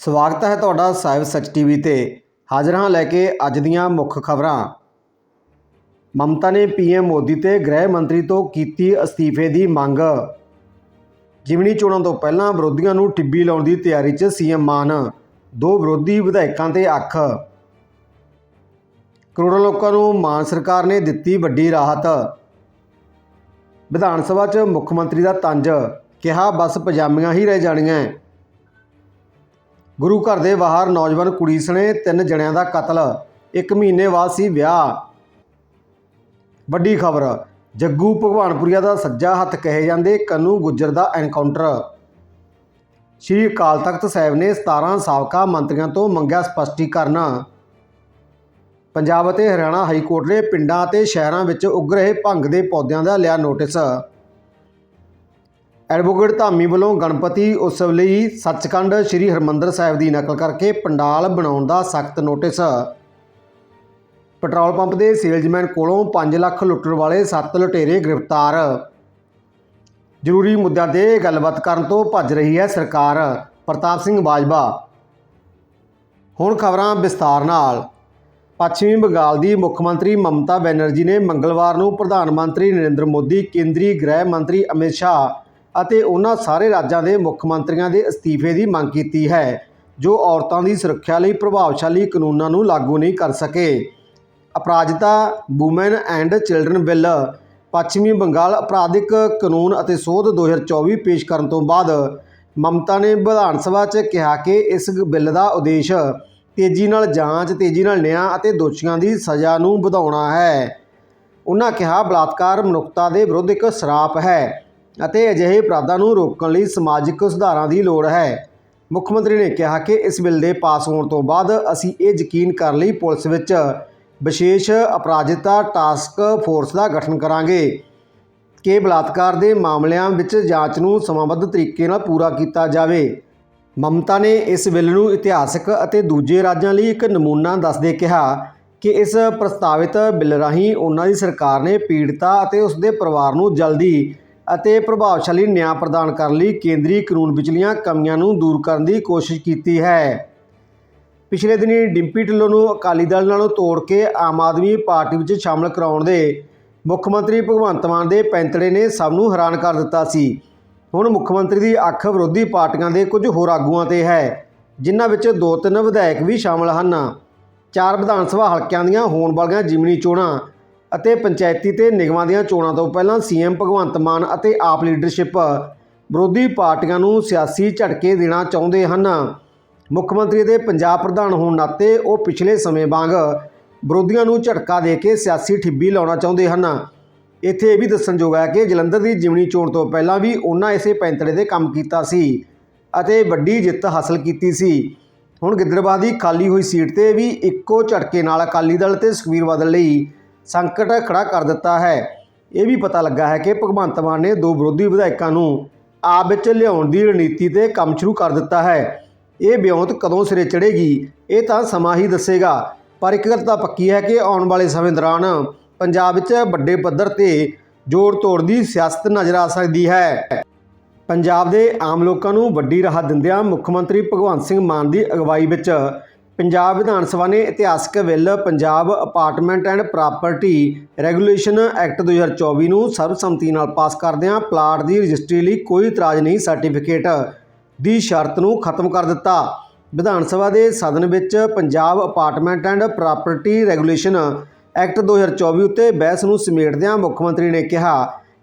ਸਵਾਗਤ ਹੈ ਤੁਹਾਡਾ ਸਾਹਿਬ ਸੱਚ ਟੀਵੀ ਤੇ। ਹਾਜ਼ਰ ਹਾਂ ਲੈ ਕੇ ਅੱਜ ਦੀਆਂ ਮੁੱਖ ਖਬਰਾਂ। ਮਮਤਾ ਨੇ ਪੀਐਮ ਮੋਦੀ ਤੇ ਗ੍ਰਹਿ ਮੰਤਰੀ ਤੋਂ ਕੀਤੀ ਅਸਤੀਫੇ ਦੀ ਮੰਗ। ਜਿਮਨੀ ਚੋਣਾਂ ਤੋਂ ਪਹਿਲਾਂ ਵਿਰੋਧੀਆਂ ਨੂੰ ਟਿੱਬੀ ਲਾਉਣ ਦੀ ਤਿਆਰੀ 'ਚ ਸੀਐਮ ਮਾਨ। ਦੋ ਵਿਰੋਧੀ ਵਿਧਾਇਕਾਂ ਤੇ ਅੱਖ। ਕਰੋੜਾਂ ਲੋਕਾਂ ਨੂੰ ਮਾਨ ਸਰਕਾਰ ਨੇ ਦਿੱਤੀ ਵੱਡੀ ਰਾਹਤ। ਵਿਧਾਨ ਸਭਾ 'ਚ ਮੁੱਖ ਮੰਤਰੀ ਦਾ ਤੰਜ। ਕਿਹਾ ਬਸ ਪਜਾਮੀਆਂ ਹੀ ਰਹਿ ਜਾਣੀਆਂ। ਗੁਰੂ ਘਰ ਦੇ ਬਾਹਰ ਨੌਜਵਾਨ ਕੁੜੀ ਸਣੇ ਤਿੰਨ ਜਣਿਆਂ ਦਾ ਕਤਲ, ਇੱਕ ਮਹੀਨੇ ਬਾਅਦ ਸੀ ਵਿਆਹ। ਵੱਡੀ ਖਬਰ, ਜੱਗੂ ਭਗਵਾਨਪੁਰੀਆ ਦਾ ਸੱਜਾ ਹੱਥ ਕਹੇ ਜਾਂਦੇ ਕੰਨੂ ਗੁੱਜਰ ਦਾ ਐਨਕਾਊਂਟਰ ਸ਼੍ਰੀ ਅਕਾਲ ਤਖਤ ਸਾਹਿਬ ਨੇ 17 ਸਾਬਕਾ ਮੰਤਰੀਆਂ ਤੋਂ ਮੰਗਿਆ ਸਪਸ਼ਟੀਕਰਨ। ਪੰਜਾਬ ਅਤੇ ਹਰਿਆਣਾ ਹਾਈ ਕੋਰਟ ਨੇ ਪਿੰਡਾਂ ਅਤੇ ਸ਼ਹਿਰਾਂ ਵਿੱਚ ਉੱਗ ਰਹੇ ਭੰਗ ਦੇ ਪੌਦਿਆਂ ਦਾ ਲਿਆ ਨੋਟਿਸ ਐਡਵੋਕੇਟ ਧਾਮੀ ਵੱਲੋਂ ਗਣਪਤੀ ਉਤਸਵ ਲਈ ਸੱਚਖੰਡ ਸ੍ਰੀ ਹਰਮੰਦਰ ਸਾਹਿਬ ਦੀ ਨਕਲ ਕਰਕੇ ਪੰਡਾਲ ਬਣਾਉਣ ਦਾ ਸਖਤ ਨੋਟਿਸ। ਪੈਟਰੋਲ ਪੰਪ ਦੇ ਸੇਲਜ਼ਮੈਨ ਕੋਲੋਂ 5 ਲੱਖ ਲੁੱਟਣ ਵਾਲੇ 7 ਲੁਟੇਰੇ ਗ੍ਰਿਫਤਾਰ। ਜ਼ਰੂਰੀ ਮੁੱਦਿਆਂ ਤੇ ਗੱਲਬਾਤ ਕਰਨ ਤੋਂ ਭੱਜ ਰਹੀ ਹੈ ਸਰਕਾਰ। ਪ੍ਰਤਾਪ ਸਿੰਘ ਬਾਜਵਾ। ਹੁਣ ਖਬਰਾਂ ਵਿਸਥਾਰ ਨਾਲ। ਪੱਛਮੀ ਬੰਗਾਲ ਦੀ ਮੁੱਖ ਮੰਤਰੀ ਮਮਤਾ ਬੈਨਰਜੀ ਨੇ ਮੰਗਲਵਾਰ ਨੂੰ ਪ੍ਰਧਾਨ ਮੰਤਰੀ ਨਰਿੰਦਰ ਮੋਦੀ, ਕੇਂਦਰੀ ਗ੍ਰਹਿ ਮੰਤਰੀ ਅਮਿਤ ਸ਼ਾਹ ਅਤੇ ਉਹਨਾਂ ਸਾਰੇ ਰਾਜਾਂ ਦੇ ਮੁੱਖ ਮੰਤਰੀਆਂ ਦੇ ਅਸਤੀਫੇ ਦੀ ਮੰਗ ਕੀਤੀ ਹੈ, ਜੋ ਔਰਤਾਂ ਦੀ ਸੁਰੱਖਿਆ ਲਈ ਪ੍ਰਭਾਵਸ਼ਾਲੀ ਕਾਨੂੰਨਾਂ ਨੂੰ ਲਾਗੂ ਨਹੀਂ ਕਰ ਸਕੇ। Aparajita woman and children bill, ਪੱਛਮੀ ਬੰਗਾਲ ਅਪਰਾਧਿਕ ਕਾਨੂੰਨ ਅਤੇ ਸੋਧ 2024 ਪੇਸ਼ ਕਰਨ ਤੋਂ ਬਾਅਦ ਮਮਤਾ ਨੇ ਵਿਧਾਨ ਸਭਾ 'ਚ ਕਿਹਾ ਕਿ ਇਸ ਬਿੱਲ ਦਾ ਉਦੇਸ਼ ਤੇਜ਼ੀ ਨਾਲ ਜਾਂਚ, ਤੇਜ਼ੀ ਨਾਲ ਨਿਆਂ ਅਤੇ ਦੋਸ਼ੀਆਂ ਦੀ ਸਜ਼ਾ ਨੂੰ ਵਧਾਉਣਾ ਹੈ। ਉਹਨਾਂ ਕਿਹਾ, ਬਲਾਤਕਾਰ ਮਨੁੱਖਤਾ ਦੇ ਵਿਰੁੱਧ ਇੱਕ ਸਰਾਪ ਹੈ। ਅਤੇ ਅਜਿਹੇ ਅਪਰਾਧਾਂ ਨੂੰ ਰੋਕਣ ਲਈ ਸਮਾਜਿਕ ਸੁਧਾਰਾਂ ਦੀ ਲੋੜ ਹੈ। ਮੁੱਖ ਮੰਤਰੀ ਨੇ ਕਿਹਾ ਕਿ ਇਸ ਬਿੱਲ ਦੇ ਪਾਸ ਹੋਣ ਤੋਂ ਬਾਅਦ ਅਸੀਂ ਇਹ ਯਕੀਨ ਕਰਨ ਲਈ ਪੁਲਿਸ ਵਿੱਚ ਵਿਸ਼ੇਸ਼ ਅਪਰਾਜਿਤਾ ਟਾਸਕ ਫੋਰਸ ਦਾ ਗਠਨ ਕਰਾਂਗੇ। ਕਿ ਬਲਾਤਕਾਰ ਦੇ ਮਾਮਲਿਆਂ ਵਿੱਚ ਜਾਂਚ ਨੂੰ ਸਮਾਂਬੱਧ ਤਰੀਕੇ ਨਾਲ ਪੂਰਾ ਕੀਤਾ ਜਾਵੇ। ਮਮਤਾ ਨੇ ਇਸ ਬਿੱਲ ਨੂੰ ਇਤਿਹਾਸਕ ਅਤੇ ਦੂਜੇ ਰਾਜਾਂ ਲਈ ਇੱਕ ਨਮੂਨਾ ਦੱਸਦੇ ਕਿਹਾ ਕਿ ਇਸ ਪ੍ਰਸਤਾਵਿਤ ਬਿੱਲ ਰਾਹੀਂ ਉਹਨਾਂ ਦੀ ਸਰਕਾਰ ਨੇ ਪੀੜਤਾ ਅਤੇ ਉਸ ਦੇ ਪਰਿਵਾਰ ਨੂੰ ਜਲਦੀ ਅਤੇ ਪ੍ਰਭਾਵਸ਼ਾਲੀ ਨਿਆਂ ਪ੍ਰਦਾਨ ਕਰਨ ਲਈ ਕੇਂਦਰੀ ਕਾਨੂੰਨ ਵਿਚਲੀਆਂ ਕਮੀਆਂ ਨੂੰ ਦੂਰ ਕਰਨ ਦੀ ਕੋਸ਼ਿਸ਼ ਕੀਤੀ ਹੈ। ਪਿਛਲੇ ਦਿਨੀ ਡਿੰਪੀ ਢਿੱਲੋਂ ਨੂੰ ਅਕਾਲੀ ਦਲ ਨਾਲੋਂ ਤੋੜ ਕੇ ਆਮ ਆਦਮੀ ਪਾਰਟੀ ਵਿੱਚ ਸ਼ਾਮਲ ਕਰਾਉਣ ਦੇ ਮੁੱਖ ਮੰਤਰੀ ਭਗਵੰਤ ਮਾਨ ਦੇ ਪੈਂਤੜੇ ਨੇ ਸਭ ਨੂੰ ਹੈਰਾਨ ਕਰ ਦਿੱਤਾ ਸੀ। ਹੁਣ ਮੁੱਖ ਮੰਤਰੀ ਦੀ ਅੱਖ ਵਿਰੋਧੀ ਪਾਰਟੀਆਂ ਦੇ ਕੁਝ ਹੋਰ ਆਗੂਆਂ ਤੇ ਹੈ, ਜਿਨ੍ਹਾਂ ਵਿੱਚ ਦੋ ਤਿੰਨ ਵਿਧਾਇਕ ਵੀ ਸ਼ਾਮਲ ਹਨ। ਚਾਰ ਵਿਧਾਨ ਸਭਾ ਹਲਕਿਆਂ ਦੀਆਂ ਹੋਣ ਵਾਲੀਆਂ ਜਿਮਨੀ ਚੋਣਾਂ ਅਤੇ ਪੰਚਾਇਤੀ ਤੇ ਨਿਗਮਾਂ ਦੀਆਂ ਚੋਣਾਂ ਤੋਂ ਪਹਿਲਾਂ ਸੀਐਮ ਭਗਵੰਤ ਮਾਨ ਅਤੇ ਆਪ ਲੀਡਰਸ਼ਿਪ ਵਿਰੋਧੀ ਪਾਰਟੀਆਂ ਨੂੰ ਸਿਆਸੀ ਝਟਕੇ ਦੇਣਾ ਚਾਹੁੰਦੇ ਹਨ। ਮੁੱਖ ਮੰਤਰੀ ਦੇ ਪੰਜਾਬ ਪ੍ਰਧਾਨ ਹੋਣ ਨਾਤੇ ਉਹ ਪਿਛਲੇ ਸਮੇਂ ਵਾਂਗ ਵਿਰੋਧੀਆਂ ਨੂੰ ਝਟਕਾ ਦੇ ਕੇ ਸਿਆਸੀ ਠਿੱਬੀ ਲਾਉਣਾ ਚਾਹੁੰਦੇ ਹਨ। ਇੱਥੇ ਇਹ ਵੀ ਦੱਸਣਯੋਗ ਹੈ ਕਿ ਜਲੰਧਰ ਦੀ ਜਿਮਣੀ ਚੋਣ ਤੋਂ ਪਹਿਲਾਂ ਵੀ ਉਹਨਾਂ ਇਸੇ ਪੈਂਤੜੇ ਦੇ ਕੰਮ ਕੀਤਾ ਸੀ ਅਤੇ ਵੱਡੀ ਜਿੱਤ ਹਾਸਲ ਕੀਤੀ ਸੀ। ਹੁਣ ਗਿੱਦੜਬਾਹ ਦੀ ਖਾਲੀ ਹੋਈ ਸੀਟ ਤੇ ਵੀ ਇੱਕੋ ਝਟਕੇ ਨਾਲ ਅਕਾਲੀ ਦਲ ਤੇ ਸੁਖਬੀਰ ਬਾਦਲ ਲਈ ਸੰਕਟ ਖੜਾ ਕਰ ਦਿੱਤਾ ਹੈ। ਇਹ ਵੀ ਪਤਾ ਲੱਗਾ ਹੈ ਕਿ ਭਗਵੰਤ ਮਾਨ ਨੇ ਦੋ ਵਿਰੋਧੀ ਵਿਧਾਇਕਾਂ ਨੂੰ ਆਪ ਵਿੱਚ ਲਿਆਉਣ ਦੀ ਰਣਨੀਤੀ ਤੇ ਕੰਮ ਸ਼ੁਰੂ ਕਰ ਦਿੱਤਾ ਹੈ। ਇਹ ਬਿਉਂਤ ਕਦੋਂ ਸਿਰੇ ਚੜ੍ਹੇਗੀ, ਇਹ ਤਾਂ ਸਮਾਂ ਹੀ ਦੱਸੇਗਾ। ਪਰ ਇੱਕ ਗੱਲ ਤਾਂ ਪੱਕੀ ਹੈ ਕਿ ਆਉਣ ਵਾਲੇ ਸਮੇਂ ਦੌਰਾਨ ਪੰਜਾਬ ਵਿੱਚ ਵੱਡੇ ਪੱਧਰ ਤੇ ਜੋੜ ਤੋੜ ਦੀ ਸਿਆਸਤ ਨਜ਼ਰ ਆ ਸਕਦੀ ਹੈ। ਪੰਜਾਬ ਦੇ ਆਮ ਲੋਕਾਂ ਨੂੰ ਵੱਡੀ ਰਾਹਤ ਦਿੰਦਿਆਂ ਮੁੱਖ ਮੰਤਰੀ ਭਗਵੰਤ ਸਿੰਘ ਮਾਨ ਦੀ ਅਗਵਾਈ ਵਿੱਚ ਪੰਜਾਬ ਵਿਧਾਨ ਸਭਾ ਨੇ ਇਤਿਹਾਸਕ bill, Punjab apartment and property regulation act 2024 ਨੂੰ ਸਰਬਸੰਮਤੀ ਨਾਲ ਪਾਸ ਕਰਦਿਆਂ ਪਲਾਟ ਦੀ ਰਜਿਸਟਰੀ ਲਈ ਕੋਈ ਇਤਰਾਜ਼ ਨਹੀਂ, ਸਰਟੀਫਿਕੇਟ ਦੀ ਸ਼ਰਤ ਨੂੰ ਖਤਮ ਕਰ ਦਿੱਤਾ। ਵਿਧਾਨ ਸਭਾ ਦੇ ਸਦਨ ਵਿੱਚ Punjab apartment and property regulation act 2024 ਉੱਤੇ ਬਹਿਸ ਨੂੰ ਸਮੇਟਦਿਆਂ ਮੁੱਖ ਮੰਤਰੀ ਨੇ ਕਿਹਾ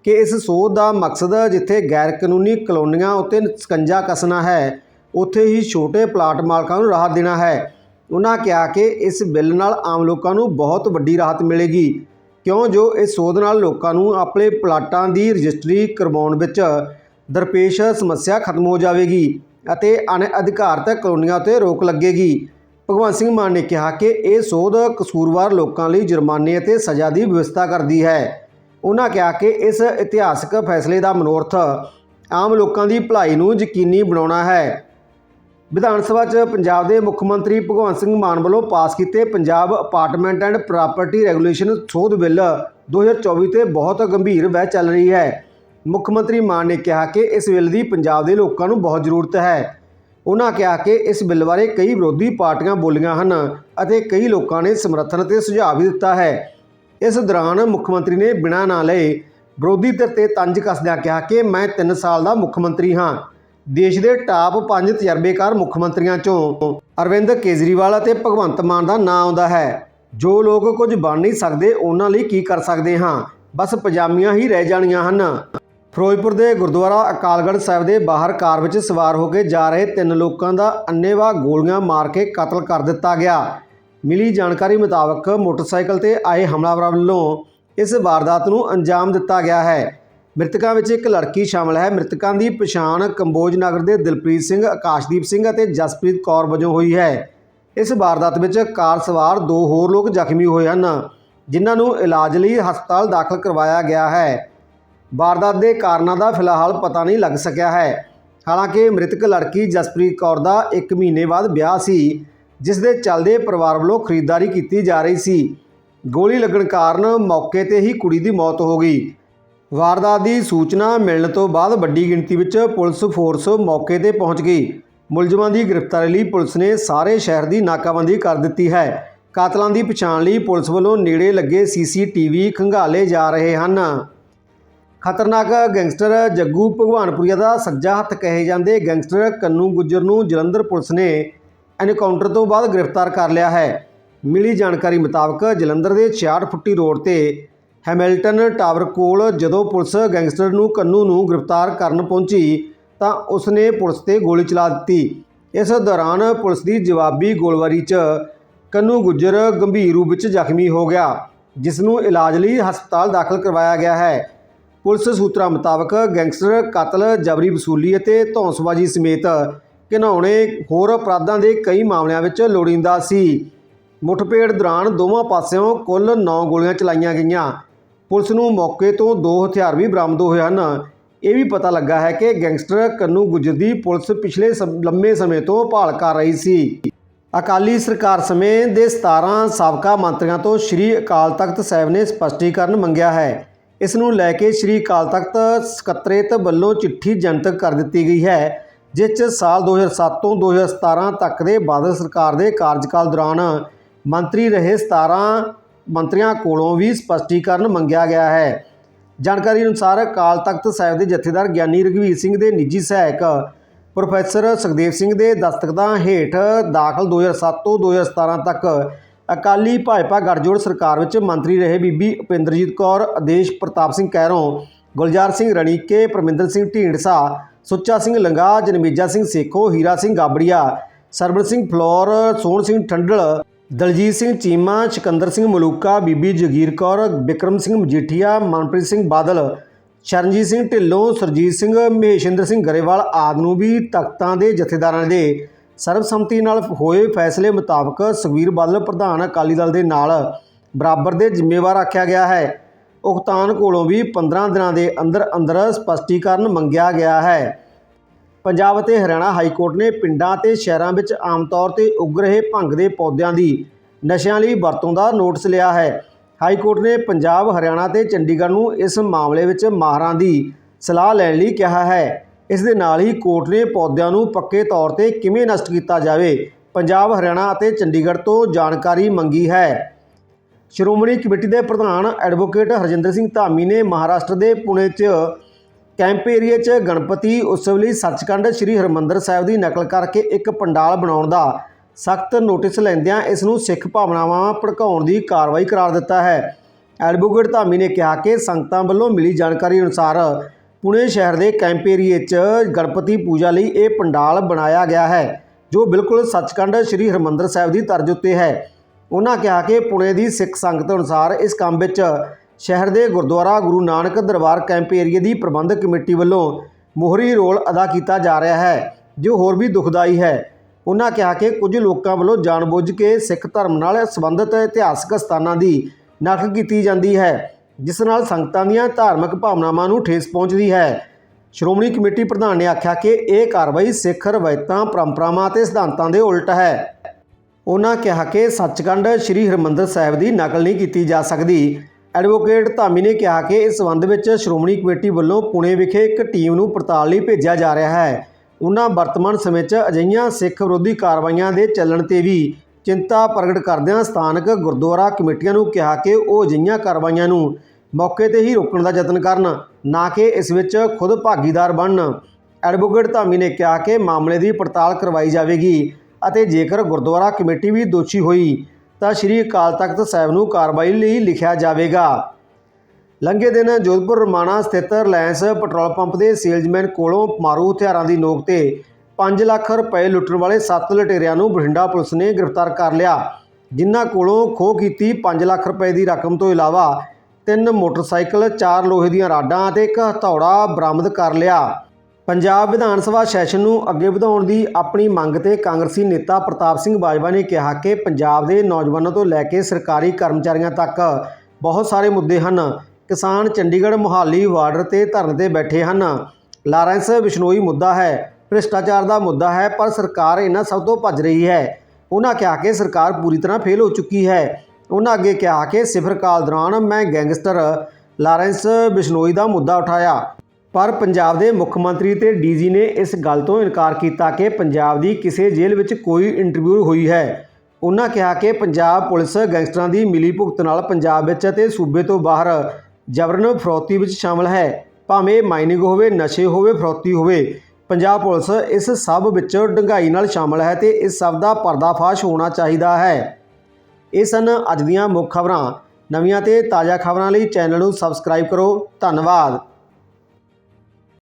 ਕਿ ਇਸ ਸੋਧ ਦਾ ਮਕਸਦ ਜਿੱਥੇ ਗੈਰ ਕਾਨੂੰਨੀ ਕਲੋਨੀਆਂ ਉੱਤੇ ਸਕੰਜਾ ਕੱਸਣਾ ਹੈ, ਉੱਥੇ ਹੀ ਛੋਟੇ ਪਲਾਟ ਮਾਲਕਾਂ ਨੂੰ ਰਾਹਤ ਦੇਣਾ ਹੈ। ਉਹਨਾਂ ਕਿਹਾ ਕਿ ਇਸ ਬਿੱਲ ਨਾਲ ਆਮ ਲੋਕਾਂ ਨੂੰ ਬਹੁਤ ਵੱਡੀ ਰਾਹਤ ਮਿਲੇਗੀ। ਕਿਉਂ? ਜੋ ਇਸ ਸੋਧ ਨਾਲ ਲੋਕਾਂ ਨੂੰ ਆਪਣੇ ਪਲਾਟਾਂ ਦੀ ਰਜਿਸਟਰੀ ਕਰਵਾਉਣ ਵਿੱਚ ਦਰਪੇਸ਼ ਸਮੱਸਿਆ ਖਤਮ ਹੋ ਜਾਵੇਗੀ ਅਤੇ ਅਣਅਧਿਕਾਰਤ ਕਲੋਨੀਆਂ ਤੇ ਰੋਕ ਲੱਗੇਗੀ। ਭਗਵੰਤ ਸਿੰਘ ਮਾਨ ਨੇ ਕਿਹਾ ਕਿ ਇਹ ਸੋਧ ਕਸੂਰਵਾਰ ਲੋਕਾਂ ਲਈ ਜੁਰਮਾਨੇ ਅਤੇ ਸਜ਼ਾ ਦੀ ਵਿਵਸਥਾ ਕਰਦੀ ਹੈ। ਉਹਨਾਂ ਕਿਹਾ ਕਿ ਇਸ ਇਤਿਹਾਸਕ ਫੈਸਲੇ ਦਾ ਮਨੋਰਥ ਆਮ ਲੋਕਾਂ ਦੀ ਭਲਾਈ ਨੂੰ ਯਕੀਨੀ ਬਣਾਉਣਾ ਹੈ। ਵਿਧਾਨ ਸਭਾ 'ਚ ਪੰਜਾਬ ਦੇ ਮੁੱਖ ਮੰਤਰੀ ਭਗਵੰਤ ਸਿੰਘ ਮਾਨ ਵੱਲੋਂ ਪਾਸ ਕੀਤੇ Punjab apartment and property regulation ਸੋਧ ਬਿੱਲ 2024 ਤੇ ਬਹੁਤ ਗੰਭੀਰ ਵਹਿ ਚੱਲ ਰਹੀ ਹੈ। ਮੁੱਖ ਮੰਤਰੀ ਮਾਨ ਨੇ ਕਿਹਾ ਕਿ ਇਸ ਬਿੱਲ ਦੀ ਪੰਜਾਬ ਦੇ ਲੋਕਾਂ ਨੂੰ ਬਹੁਤ ਜ਼ਰੂਰਤ ਹੈ। ਉਹਨਾਂ ਕਿਹਾ ਕਿ ਇਸ ਬਿੱਲ ਬਾਰੇ ਕਈ ਵਿਰੋਧੀ ਪਾਰਟੀਆਂ ਬੋਲੀਆਂ ਹਨ ਅਤੇ ਕਈ ਲੋਕਾਂ ਨੇ ਸਮਰਥਨ ਅਤੇ ਸੁਝਾਅ ਵੀ ਦਿੱਤਾ ਹੈ। ਇਸ ਦੌਰਾਨ ਮੁੱਖ ਮੰਤਰੀ ਨੇ ਬਿਨਾਂ ਨਾ ਲਏ ਵਿਰੋਧੀ ਧਿਰ ਤੇ ਤੰਜ ਕੱਸਦਿਆਂ ਕਿਹਾ ਕਿ ਮੈਂ 3 ਸਾਲ ਦਾ ਮੁੱਖ ਮੰਤਰੀ ਹਾਂ। ਦੇਸ਼ ਦੇ ਟਾਪ 5 ਤਜਰਬੇਕਾਰ ਮੁੱਖ ਮੰਤਰੀਆਂ ਚੋਂ ਅਰਵਿੰਦ ਕੇਜਰੀਵਾਲ ਅਤੇ ਭਗਵੰਤ ਮਾਨ ਦਾ ਨਾਂ ਆਉਂਦਾ ਹੈ। ਜੋ ਲੋਕ ਕੁਝ ਬਣ ਨਹੀਂ ਸਕਦੇ, ਉਹਨਾਂ ਲਈ ਕੀ ਕਰ ਸਕਦੇ ਹਾਂ? ਬਸ ਪਜਾਮੀਆਂ ਹੀ ਰਹਿ ਜਾਣੀਆਂ ਹਨ। ਫਿਰੋਜ਼ਪੁਰ ਦੇ ਗੁਰਦੁਆਰਾ ਅਕਾਲਗੜ੍ਹ ਸਾਹਿਬ ਦੇ ਬਾਹਰ ਕਾਰ ਵਿੱਚ ਸਵਾਰ ਹੋ ਕੇ ਜਾ ਰਹੇ ਤਿੰਨ ਲੋਕਾਂ ਦਾ ਅੰਨ੍ਹੇਵਾਹ ਗੋਲੀਆਂ ਮਾਰ ਕੇ ਕਤਲ ਕਰ ਦਿੱਤਾ ਗਿਆ। ਮਿਲੀ ਜਾਣਕਾਰੀ ਮੁਤਾਬਕ ਮੋਟਰਸਾਈਕਲ ਤੇ ਆਏ ਹਮਲਾਵਰਾਂ ਵੱਲੋਂ ਇਸ ਵਾਰਦਾਤ ਨੂੰ ਅੰਜਾਮ ਦਿੱਤਾ ਗਿਆ ਹੈ। ਮ੍ਰਿਤਕਾਂ ਵਿੱਚ ਇੱਕ ਲੜਕੀ ਸ਼ਾਮਲ ਹੈ। ਮ੍ਰਿਤਕਾਂ ਦੀ ਪਛਾਣ ਕੰਬੋਜ ਨਗਰ ਦੇ ਦਿਲਪ੍ਰੀਤ ਸਿੰਘ, ਆਕਾਸ਼ਦੀਪ ਸਿੰਘ ਅਤੇ ਜਸਪ੍ਰੀਤ ਕੌਰ ਵਜੋਂ ਹੋਈ ਹੈ। ਇਸ ਵਾਰਦਾਤ ਵਿੱਚ ਕਾਰ ਸਵਾਰ ਦੋ ਹੋਰ ਲੋਕ ਜ਼ਖਮੀ ਹੋਏ ਹਨ, ਜਿਨ੍ਹਾਂ ਨੂੰ ਇਲਾਜ ਲਈ ਹਸਪਤਾਲ ਦਾਖਲ ਕਰਵਾਇਆ ਗਿਆ ਹੈ। ਵਾਰਦਾਤ ਦੇ ਕਾਰਨਾਂ ਦਾ ਫਿਲਹਾਲ ਪਤਾ ਨਹੀਂ ਲੱਗ ਸਕਿਆ ਹੈ। ਹਾਲਾਂਕਿ ਮ੍ਰਿਤਕ ਲੜਕੀ ਜਸਪ੍ਰੀਤ ਕੌਰ ਦਾ 1 ਮਹੀਨੇ ਬਾਅਦ ਵਿਆਹ ਸੀ, ਜਿਸ ਦੇ ਚੱਲਦੇ ਪਰਿਵਾਰ ਵੱਲੋਂ ਖਰੀਦਦਾਰੀ ਕੀਤੀ ਜਾ ਰਹੀ ਸੀ। ਗੋਲੀ ਲੱਗਣ ਕਾਰਨ ਮੌਕੇ ਤੇ ਹੀ ਕੁੜੀ ਦੀ ਮੌਤ ਹੋ ਗਈ। ਵਾਰਦਾਤ ਦੀ ਸੂਚਨਾ ਮਿਲਣ ਤੋਂ ਬਾਅਦ ਵੱਡੀ ਗਿਣਤੀ ਵਿੱਚ ਪੁਲਿਸ ਫੋਰਸ ਮੌਕੇ ਤੇ ਪਹੁੰਚ ਗਈ। ਮੁਲਜ਼ਮਾਂ ਦੀ ਗ੍ਰਿਫਤਾਰੀ ਲਈ ਪੁਲਿਸ ਨੇ ਸਾਰੇ ਸ਼ਹਿਰ ਦੀ ਨਾਕਾਬੰਦੀ ਕਰ ਦਿੱਤੀ ਹੈ। ਕਾਤਲਾਂ ਦੀ ਪਛਾਣ ਲਈ ਪੁਲਿਸ ਵੱਲੋਂ ਨੇੜੇ ਲੱਗੇ ਸੀਸੀਟੀਵੀ ਖੰਗਾਲੇ ਜਾ ਰਹੇ ਹਨ। ਖਤਰਨਾਕ ਗੈਂਗਸਟਰ ਜੱਗੂ ਭਗਵਾਨਪੁਰੀਆ ਦਾ ਸੱਜਾ ਹੱਥ ਕਹੇ ਜਾਂਦੇ ਗੈਂਗਸਟਰ ਕੰਨੂ ਗੁੱਜਰ ਨੂੰ ਜਲੰਧਰ ਪੁਲਿਸ ਨੇ ਐਨਕਾਊਂਟਰ ਤੋਂ ਬਾਅਦ ਗ੍ਰਿਫਤਾਰ ਕਰ ਲਿਆ ਹੈ। ਮਿਲੀ ਜਾਣਕਾਰੀ ਮੁਤਾਬਕ ਜਲੰਧਰ ਦੇ 66 ਫੁੱਟੀ ਰੋਡ ਤੇ ਹੈਮਿਲਟਨ ਟਾਵਰ ਕੋਲ ਜਦੋਂ ਪੁਲਿਸ ਗੈਂਗਸਟਰ ਨੂੰ ਕੰਨੂ ਨੂੰ ਗ੍ਰਿਫਤਾਰ ਕਰਨ ਪਹੁੰਚੀ ਤਾਂ ਉਸਨੇ ਪੁਲਿਸ ਤੇ ਗੋਲੀ ਚਲਾ ਦਿੱਤੀ। ਇਸ ਦੌਰਾਨ ਪੁਲਿਸ ਦੀ ਜਵਾਬੀ ਗੋਲੀਬਾਰੀ 'ਚ ਕੰਨੂ ਗੁੱਜਰ ਗੰਭੀਰ ਰੂਪ ਵਿੱਚ ਜ਼ਖਮੀ ਹੋ ਗਿਆ ਜਿਸ ਨੂੰ ਇਲਾਜ ਲਈ ਹਸਪਤਾਲ ਦਾਖਲ ਕਰਵਾਇਆ ਗਿਆ ਹੈ। ਪੁਲਿਸ ਸੂਤਰਾਂ ਮੁਤਾਬਕ ਗੈਂਗਸਟਰ ਕਤਲ ਜਬਰੀ ਵਸੂਲੀ ਅਤੇ ਧੌਂਸਬਾਜ਼ੀ ਸਮੇਤ ਘਿਨਾਉਣੇ ਹੋਰ ਅਪਰਾਧਾਂ ਦੇ ਕਈ ਮਾਮਲਿਆਂ ਵਿੱਚ ਲੋੜੀਂਦਾ ਸੀ। ਮੁੱਠਭੇੜ ਦੌਰਾਨ ਦੋਵਾਂ ਪਾਸਿਓਂ ਕੁੱਲ 9 ਗੋਲੀਆਂ ਚਲਾਈਆਂ ਗਈਆਂ। ਪੁਲਿਸ ਨੂੰ ਮੌਕੇ ਤੋਂ ਦੋ ਹਥਿਆਰ ਵੀ ਬਰਾਮਦ ਹੋਏ ਹਨ। ਇਹ ਵੀ ਪਤਾ ਲੱਗਾ ਹੈ ਕਿ ਗੈਂਗਸਟਰ ਕੰਨੂ ਗੁਜਰ ਦੀ ਪੁਲਿਸ ਪਿਛਲੇ ਸਮ- ਲੰਮੇ ਸਮੇਂ ਤੋਂ ਭਾਲ ਕਰ ਰਹੀ ਸੀ। ਅਕਾਲੀ ਸਰਕਾਰ ਸਮੇਂ ਦੇ 17 ਸਾਬਕਾ ਮੰਤਰੀਆਂ ਤੋਂ ਸ੍ਰੀ ਅਕਾਲ ਤਖਤ ਸਾਹਿਬ ਨੇ ਸਪਸ਼ਟੀਕਰਨ ਮੰਗਿਆ ਹੈ। ਇਸ ਨੂੰ ਲੈ ਕੇ ਸ੍ਰੀ ਅਕਾਲ ਤਖਤ ਸਕੱਤਰੇਤ ਵੱਲੋਂ ਚਿੱਠੀ ਜਨਤਕ ਕਰ ਦਿੱਤੀ ਗਈ ਹੈ, ਜਿਸ 'ਚ ਸਾਲ 2007 ਤੋਂ 2017 ਤੱਕ ਦੇ ਬਾਦਲ ਸਰਕਾਰ ਦੇ ਕਾਰਜਕਾਲ ਦੌਰਾਨ ਮੰਤਰੀ ਰਹੇ 17 ਮੰਤਰੀਆਂ ਕੋਲੋਂ ਵੀ ਸਪਸ਼ਟੀਕਰਨ ਮੰਗਿਆ ਗਿਆ ਹੈ। ਜਾਣਕਾਰੀ ਅਨੁਸਾਰ ਅਕਾਲ ਤਖਤ ਸਾਹਿਬ ਦੇ ਜਥੇਦਾਰ ਗਿਆਨੀ ਰਘਵੀਰ ਸਿੰਘ ਦੇ ਨਿੱਜੀ ਸਹਾਇਕ ਪ੍ਰੋਫੈਸਰ ਸੁਖਦੇਵ ਸਿੰਘ ਦੇ ਦਸਤਖਤਾਂ ਹੇਠ ਦਾਖਲ 2007 ਤੋਂ 2017 ਤੱਕ ਅਕਾਲੀ ਭਾਜਪਾ ਗੱਠਜੋੜ ਸਰਕਾਰ ਵਿੱਚ ਮੰਤਰੀ ਰਹੇ ਬੀਬੀ ਉਪਿੰਦਰਜੀਤ ਕੌਰ, ਆਦੇਸ਼ ਪ੍ਰਤਾਪ ਸਿੰਘ ਕੈਰੋਂ, ਗੁਲਜ਼ਾਰ ਸਿੰਘ ਰਣੀਕੇ, ਪਰਮਿੰਦਰ ਸਿੰਘ ਢੀਂਡਸਾ, ਸੁੱਚਾ ਸਿੰਘ ਲੰਗਾ, ਜਨਮੇਜਾ ਸਿੰਘ ਸੇਖੋ, ਹੀਰਾ ਸਿੰਘ ਗਾਬੜੀਆ ਸਰਬਣ ਸਿੰਘ ਫਲੋਰ, ਸੋਹਣ ਸਿੰਘ ਠੰਡਲ ਦਲਜੀਤ ਸਿੰਘ ਚੀਮਾ, ਸਿਕੰਦਰ ਸਿੰਘ ਮਲੂਕਾ, ਬੀਬੀ ਜਗੀਰ ਕੌਰ, ਬਿਕਰਮ ਸਿੰਘ ਮਜੀਠੀਆ, ਮਨਪ੍ਰੀਤ ਸਿੰਘ ਬਾਦਲ ਸ਼ਰਨਜੀਤ ਸਿੰਘ ਢਿੱਲੋਂ, ਸਰਜੀਤ ਸਿੰਘ ਮਹੇਸ਼ਿੰਦਰ ਸਿੰਘ ਗਰੇਵਾਲ ਆਦਿ ਨੂੰ ਵੀ ਤਖਤਾਂ ਦੇ ਜਥੇਦਾਰਾਂ ਦੇ ਸਰਬਸੰਮਤੀ ਨਾਲ ਹੋਏ ਫੈਸਲੇ ਮੁਤਾਬਕ ਸੁਖਬੀਰ ਬਾਦਲ, ਪ੍ਰਧਾਨ ਅਕਾਲੀ ਦਲ ਦੇ ਨਾਲ ਬਰਾਬਰ ਦੇ ਜ਼ਿੰਮੇਵਾਰ ਆਖਿਆ ਗਿਆ ਹੈ। ਉਕਤਾਨ ਕੋਲੋਂ ਵੀ 15 ਦਿਨਾਂ ਦੇ ਅੰਦਰ ਅੰਦਰ ਸਪਸ਼ਟੀਕਰਨ ਮੰਗਿਆ ਗਿਆ ਹੈ। ਪੰਜਾਬ ਅਤੇ ਹਰਿਆਣਾ ਹਾਈ ਕੋਰਟ ਨੇ ਪਿੰਡਾਂ ਅਤੇ ਸ਼ਹਿਰਾਂ ਵਿੱਚ ਆਮ ਤੌਰ ਤੇ ਉੱਗ ਰਹੇ ਭੰਗ ਦੇ ਪੌਦਿਆਂ ਦੀ ਨਸ਼ਿਆਂ ਲਈ ਵਰਤੋਂ ਦਾ ਨੋਟਿਸ ਲਿਆ ਹੈ। ਹਾਈ ਕੋਰਟ ਨੇ ਪੰਜਾਬ, ਹਰਿਆਣਾ ਤੇ ਚੰਡੀਗੜ੍ਹ ਨੂੰ ਇਸ ਮਾਮਲੇ ਵਿੱਚ ਮਾਹਰਾਂ ਦੀ ਸਲਾਹ ਲੈਣ ਲਈ ਕਿਹਾ ਹੈ। ਇਸ ਦੇ ਨਾਲ ਹੀ ਕੋਰਟ ਨੇ ਪੌਦਿਆਂ ਨੂੰ ਪੱਕੇ ਤੌਰ ਤੇ ਕਿਵੇਂ ਨਸ਼ਟ ਕੀਤਾ ਜਾਵੇ, ਪੰਜਾਬ, ਹਰਿਆਣਾ ਅਤੇ ਚੰਡੀਗੜ੍ਹ ਤੋਂ ਜਾਣਕਾਰੀ ਮੰਗੀ ਹੈ। ਸ਼੍ਰੋਮਣੀ ਕਮੇਟੀ ਦੇ ਪ੍ਰਧਾਨ ਐਡਵੋਕੇਟ ਹਰਜਿੰਦਰ ਸਿੰਘ ਧਾਮੀ ਨੇ ਮਹਾਰਾਸ਼ਟਰ ਦੇ ਪੁਣੇ 'ਚ ਕੈਂਪ ਏਰੀਆ 'ਚ ਗਣਪਤੀ ਉਤਸਵ ਲਈ ਸੱਚਖੰਡ ਸ੍ਰੀ ਹਰਮੰਦਰ ਸਾਹਿਬ ਦੀ ਨਕਲ ਕਰਕੇ ਇੱਕ ਪੰਡਾਲ ਬਣਾਉਣ ਦਾ ਸਖਤ ਨੋਟਿਸ ਲੈਂਦਿਆਂ ਇਸ ਨੂੰ ਸਿੱਖ ਭਾਵਨਾਵਾਂ ਭੜਕਾਉਣ ਦੀ ਕਾਰਵਾਈ ਕਰਾਰ ਦਿੱਤਾ ਹੈ। ਐਡਵੋਕੇਟ ਧਾਮੀ ਨੇ ਕਿਹਾ ਕਿ ਸੰਗਤਾਂ ਵੱਲੋਂ ਮਿਲੀ ਜਾਣਕਾਰੀ ਅਨੁਸਾਰ ਪੁਣੇ ਸ਼ਹਿਰ ਦੇ ਕੈਂਪ ਏਰੀਏ 'ਚ ਗਣਪਤੀ ਪੂਜਾ ਲਈ ਇਹ ਪੰਡਾਲ ਬਣਾਇਆ ਗਿਆ ਹੈ, ਜੋ ਬਿਲਕੁਲ ਸੱਚਖੰਡ ਸ੍ਰੀ ਹਰਮੰਦਰ ਸਾਹਿਬ ਦੀ ਤਰਜ਼ ਉੱਤੇ ਹੈ। ਉਹਨਾਂ ਕਿਹਾ ਕਿ ਪੁਣੇ ਦੀ ਸਿੱਖ ਸੰਗਤ ਅਨੁਸਾਰ ਇਸ ਕੰਮ ਵਿੱਚ ਸ਼ਹਿਰ ਦੇ ਗੁਰਦੁਆਰਾ ਗੁਰੂ ਨਾਨਕ ਦਰਬਾਰ ਕੈਂਪ ਏਰੀਏ ਦੀ ਪ੍ਰਬੰਧਕ ਕਮੇਟੀ ਵੱਲੋਂ ਮੋਹਰੀ ਰੋਲ ਅਦਾ ਕੀਤਾ ਜਾ ਰਿਹਾ ਹੈ, ਜੋ ਹੋਰ ਵੀ ਦੁਖਦਾਈ ਹੈ। ਉਹਨਾਂ ਕਿਹਾ ਕਿ ਕੁਝ ਲੋਕਾਂ ਵੱਲੋਂ ਜਾਣਬੁੱਝ ਕੇ ਸਿੱਖ ਧਰਮ ਨਾਲ ਸੰਬੰਧਿਤ ਇਤਿਹਾਸਕ ਸਥਾਨਾਂ ਦੀ ਨਕਲ ਕੀਤੀ ਜਾਂਦੀ ਹੈ, ਜਿਸ ਨਾਲ ਸੰਗਤਾਂ ਦੀਆਂ ਧਾਰਮਿਕ ਭਾਵਨਾਵਾਂ ਨੂੰ ਠੇਸ ਪਹੁੰਚਦੀ ਹੈ। ਸ਼੍ਰੋਮਣੀ ਕਮੇਟੀ ਪ੍ਰਧਾਨ ਨੇ ਆਖਿਆ ਕਿ ਇਹ ਕਾਰਵਾਈ ਸਿੱਖ ਰਵਾਇਤਾਂ, ਪਰੰਪਰਾਵਾਂ ਅਤੇ ਸਿਧਾਂਤਾਂ ਦੇ ਉਲਟ ਹੈ। ਉਹਨਾਂ ਕਿਹਾ ਕਿ ਸੱਚਖੰਡ ਸ੍ਰੀ ਹਰਿਮੰਦਰ ਸਾਹਿਬ ਦੀ ਨਕਲ ਨਹੀਂ ਕੀਤੀ ਜਾ ਸਕਦੀ। ਐਡਵੋਕੇਟ ਧਾਮੀ ਨੇ ਕਿਹਾ ਕਿ ਇਸ ਸੰਬੰਧ ਵਿੱਚ ਸ਼੍ਰੋਮਣੀ ਕਮੇਟੀ ਵੱਲੋਂ ਪੁਣੇ ਵਿਖੇ ਇੱਕ ਟੀਮ ਨੂੰ ਪੜਤਾਲ ਲਈ ਭੇਜਿਆ ਜਾ ਰਿਹਾ ਹੈ। ਉਹਨਾਂ ਵਰਤਮਾਨ ਸਮੇਂ 'ਚ ਅਜਿਹੀਆਂ ਸਿੱਖ ਵਿਰੋਧੀ ਕਾਰਵਾਈਆਂ ਦੇ ਚੱਲਣ ਤੇ ਵੀ ਚਿੰਤਾ ਪ੍ਰਗਟ ਕਰਦਿਆਂ ਸਥਾਨਕ ਗੁਰਦੁਆਰਾ ਕਮੇਟੀਆਂ ਨੂੰ ਕਿਹਾ ਕਿ ਉਹ ਅਜਿਹੀਆਂ ਕਾਰਵਾਈਆਂ ਨੂੰ ਮੌਕੇ ਤੇ ਹੀ ਰੋਕਣ ਦਾ ਯਤਨ ਕਰਨ, ਨਾ ਕਿ ਇਸ ਵਿੱਚ ਖੁਦ ਭਾਗੀਦਾਰ ਬਣਨ। ਐਡਵੋਕੇਟ ਧਾਮੀ ਨੇ ਕਿਹਾ ਕਿ ਮਾਮਲੇ ਦੀ ਪੜਤਾਲ ਕਰਵਾਈ ਜਾਵੇਗੀ ਅਤੇ ਜੇਕਰ ਗੁਰਦੁਆਰਾ ਕਮੇਟੀ ਵੀ ਦੋਸ਼ੀ ਹੋਈ ਤਾਂ ਸ੍ਰੀ ਅਕਾਲ ਤਖਤ ਸਾਹਿਬ ਨੂੰ ਕਾਰਵਾਈ ਲਈ ਲਿਖਿਆ ਜਾਵੇਗਾ। ਲੰਘੇ ਦਿਨ ਜੋਧਪੁਰ ਰਮਾਣਾ ਸਥਿਤ ਰਿਲਾਇੰਸ ਪੈਟਰੋਲ ਪੰਪ ਦੇ ਸੇਲਜ਼ਮੈਨ ਕੋਲੋਂ ਮਾਰੂ ਹਥਿਆਰਾਂ ਦੀ ਨੋਕ ਤੇ 5 ਲੱਖ ਰੁਪਏ ਲੁੱਟਣ ਵਾਲੇ 7 ਲੁਟੇਰਿਆਂ ਨੂੰ ਬਠਿੰਡਾ ਪੁਲਿਸ ਨੇ ਗ੍ਰਿਫਤਾਰ ਕਰ ਲਿਆ। ਜਿਨ੍ਹਾਂ ਕੋਲੋਂ ਖੋਹ ਕੀਤੀ 5 ਲੱਖ ਰੁਪਏ ਦੀ ਰਕਮ ਤੋਂ ਇਲਾਵਾ ਤਿੰਨ ਮੋਟਰਸਾਈਕਲ, ਚਾਰ ਲੋਹੇ ਦੀਆਂ ਰਾਡਾਂ ਅਤੇ ਇੱਕ ਹਥੌੜਾ ਬਰਾਮਦ ਕਰ ਲਿਆ। ਪੰਜਾਬ ਵਿਧਾਨ ਸਭਾ ਸੈਸ਼ਨ ਨੂੰ ਅੱਗੇ ਵਧਾਉਣ ਦੀ ਆਪਣੀ ਮੰਗ ਤੇ ਕਾਂਗਰਸੀ ਨੇਤਾ ਪ੍ਰਤਾਪ ਸਿੰਘ ਬਾਜਵਾ ਨੇ ਕਿਹਾ ਕਿ ਪੰਜਾਬ ਦੇ ਨੌਜਵਾਨਾਂ ਤੋਂ ਲੈ ਕੇ ਸਰਕਾਰੀ ਕਰਮਚਾਰੀਆਂ ਤੱਕ ਬਹੁਤ ਸਾਰੇ ਮੁੱਦੇ ਹਨ। ਕਿਸਾਨ ਚੰਡੀਗੜ੍ਹ ਮੁਹਾਲੀ ਬਾਰਡਰ ਤੇ ਧਰਨ ਤੇ ਬੈਠੇ ਹਨ। ਲਾਰੈਂਸ ਬਿਸ਼ਨੋਈ ਮੁੱਦਾ ਹੈ, ਭ੍ਰਿਸ਼ਟਾਚਾਰ ਦਾ ਮੁੱਦਾ ਹੈ, ਪਰ ਸਰਕਾਰ ਇਹਨਾਂ ਸਭ ਤੋਂ ਭੱਜ ਰਹੀ ਹੈ। ਉਹਨਾਂ ਕਿਹਾ ਕਿ ਸਰਕਾਰ ਪੂਰੀ ਤਰ੍ਹਾਂ ਫੇਲ ਹੋ ਚੁੱਕੀ ਹੈ। ਉਹਨਾਂ ਅੱਗੇ ਕਿਹਾ ਕਿ ਸਿਫਰ ਕਾਲ ਦੌਰਾਨ ਮੈਂ ਗੈਂਗਸਟਰ ਲਾਰੈਂਸ ਬਿਸ਼ਨੋਈ ਦਾ ਮੁੱਦਾ ਉਠਾਇਆ। ਪਰ ਪੰਜਾਬ ਦੇ ਮੁੱਖ ਮੰਤਰੀ ਤੇ ਡੀਜੀ ਨੇ ਇਸ ਗੱਲ ਤੋਂ ਇਨਕਾਰ ਕੀਤਾ ਕਿ ਪੰਜਾਬ ਦੀ ਕਿਸੇ ਜੇਲ੍ਹ ਵਿੱਚ ਕੋਈ ਇੰਟਰਵਿਊ ਹੋਈ ਹੈ। ਉਹਨਾਂ ਕਿਹਾ ਕਿ ਪੰਜਾਬ ਪੁਲਿਸ ਗੈਂਗਸਟਰਾਂ ਦੀ ਮਿਲੀ ਭੁਗਤ ਨਾਲ ਪੰਜਾਬ ਵਿੱਚ ਅਤੇ ਸੂਬੇ ਤੋਂ ਬਾਹਰ ਜਬਰਨ ਫਰੌਤੀ ਵਿੱਚ ਸ਼ਾਮਲ ਹੈ। ਭਾਵੇਂ ਮਾਈਨਿੰਗ ਹੋਵੇ, ਨਸ਼ੇ ਹੋਵੇ, ਫਰੌਤੀ ਹੋਵੇ, ਪੰਜਾਬ ਪੁਲਿਸ ਇਸ ਸਭ ਵਿੱਚ ਡੰਗਾਈ ਨਾਲ ਸ਼ਾਮਲ ਹੈ ਤੇ ਇਸ ਸਭ ਦਾ ਪਰਦਾਫਾਸ਼ ਹੋਣਾ ਚਾਹੀਦਾ ਹੈ। ਇਹ ਸਨ ਅੱਜ ਦੀਆਂ ਮੁੱਖ ਖਬਰਾਂ। ਨਵੀਆਂ ਤੇ ਤਾਜ਼ਾ ਖਬਰਾਂ ਲਈ ਚੈਨਲ ਨੂੰ ਸਬਸਕ੍ਰਾਈਬ ਕਰੋ। ਧੰਨਵਾਦ।